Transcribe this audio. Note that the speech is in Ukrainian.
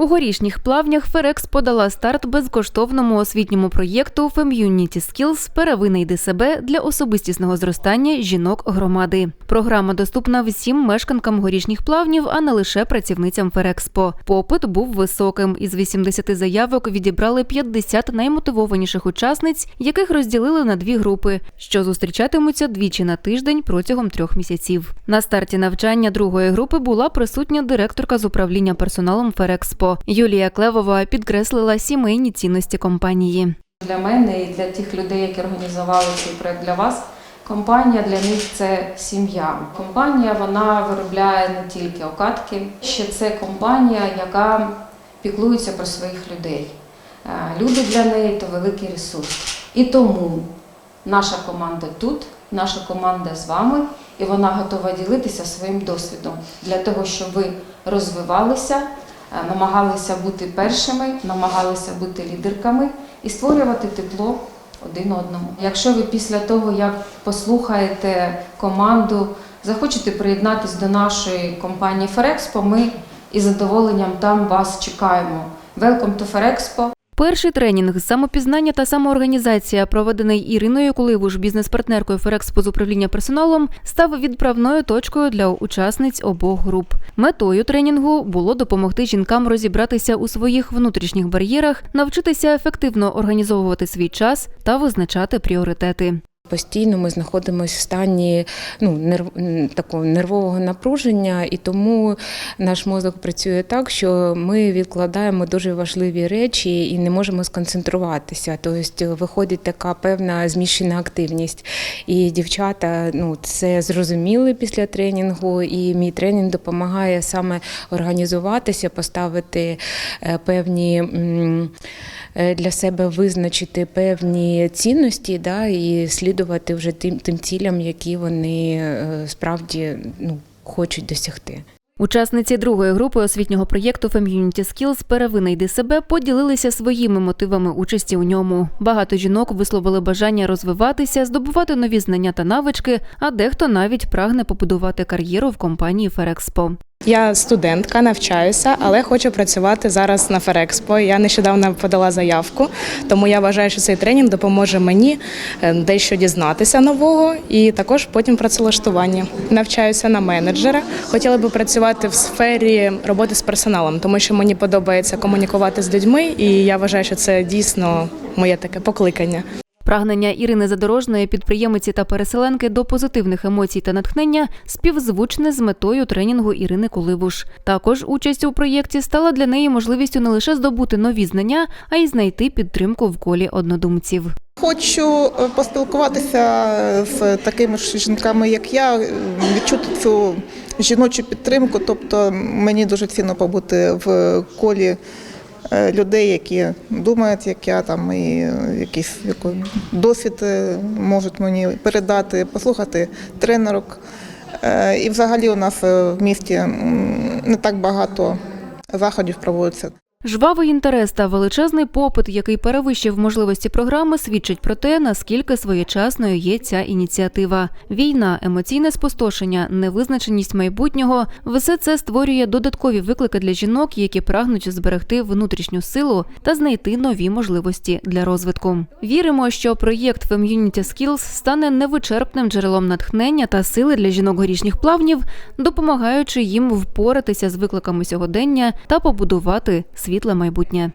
У горішніх плавнях Ферекс подала старт безкоштовному освітньому проєкту Femунity Skills Перевинайди себе для особистісного зростання жінок громади. Програма доступна всім мешканкам горішніх плавнів, а не лише працівницям Ферекспо. Попит був високим. Із 80 заявок відібрали 50 наймотивованіших учасниць, яких розділили на дві групи, що зустрічатимуться двічі на тиждень протягом трьох місяців. На старті навчання другої групи була присутня директорка з управління персоналом Ферекспо. Юлія Клевова підкреслила сімейні цінності компанії. Для мене і для тих людей, які організували цей проект для вас, компанія для них це сім'я. Компанія вона виробляє не тільки окатки, ще це компанія, яка піклується про своїх людей. Е, Люди для неї то великий ресурс. І тому наша команда тут, наша команда з вами, і вона готова ділитися своїм досвідом для того, щоб ви розвивалися, намагалися бути першими, намагалися бути лідерками і створювати тепло один одному. Якщо ви після того, як послухаєте команду, захочете приєднатися до нашої компанії Ферекспо, ми із задоволенням там вас чекаємо. Welcome to Ферекспо. Перший тренінг самопізнання та самоорганізація, проведений Іриною Куливуш, бізнес-партнеркою Ферекспо з управління персоналом, став відправною точкою для учасниць обох груп. Метою тренінгу було допомогти жінкам розібратися у своїх внутрішніх бар'єрах, навчитися ефективно організовувати свій час та визначати пріоритети. Постійно ми знаходимося в стані ну, нерв, такого нервового напруження, і тому наш мозок працює так, що ми відкладаємо дуже важливі речі і не можемо сконцентруватися. Тобто виходить така певна зміщена активність. І дівчата ну, це зрозуміли після тренінгу, і мій тренінг допомагає саме організуватися, поставити е, певні. Е, Для себе визначити певні цінності да, і слідувати вже тим, тим цілям, які вони е, справді ну, хочуть досягти. Учасниці другої групи освітнього проєкту Femунity Skills Перевинайди себе поділилися своїми мотивами участі у ньому. Багато жінок висловили бажання розвиватися, здобувати нові знання та навички, а дехто навіть прагне побудувати кар'єру в компанії Ферекспо. Я студентка, навчаюся, але хочу працювати зараз на Ферекспо. Я нещодавно подала заявку, тому я вважаю, що цей тренінг допоможе мені е, дещо дізнатися нового і також потім працевлаштування. Навчаюся на менеджера. Хотіла би працювати в сфері роботи з персоналом, тому що мені подобається комунікувати з людьми, і я вважаю, що це дійсно моє таке покликання. Прагнення Ірини Задорожної, підприємиці та переселенки до позитивних емоцій та натхнення співзвучне з метою тренінгу Ірини Куливуш. Також участь у проєкті стала для неї можливістю не лише здобути нові знання, а й знайти підтримку в колі однодумців. Хочу е, поспілкуватися з такими ж жінками, як я, е, відчути цю жіночу підтримку. Тобто мені дуже цінно побути в колі людей, які думають, як я там, і е, якийсь який досвід е, можуть мені передати, послухати тренерок. Е, І взагалі у нас е, в місті не так багато заходів проводиться. Жвавий інтерес та величезний попит, який перевищив можливості програми, свідчить про те, наскільки своєчасною є ця ініціатива. Війна, емоційне спустошення, невизначеність майбутнього все це створює додаткові виклики для жінок, які прагнуть зберегти внутрішню силу та знайти нові можливості для розвитку. Віримо, що проєкт Femунity Skills стане невичерпним джерелом натхнення та сили для жінок горішніх плавнів, допомагаючи їм впоратися з викликами сьогодення та побудувати світле майбутнє.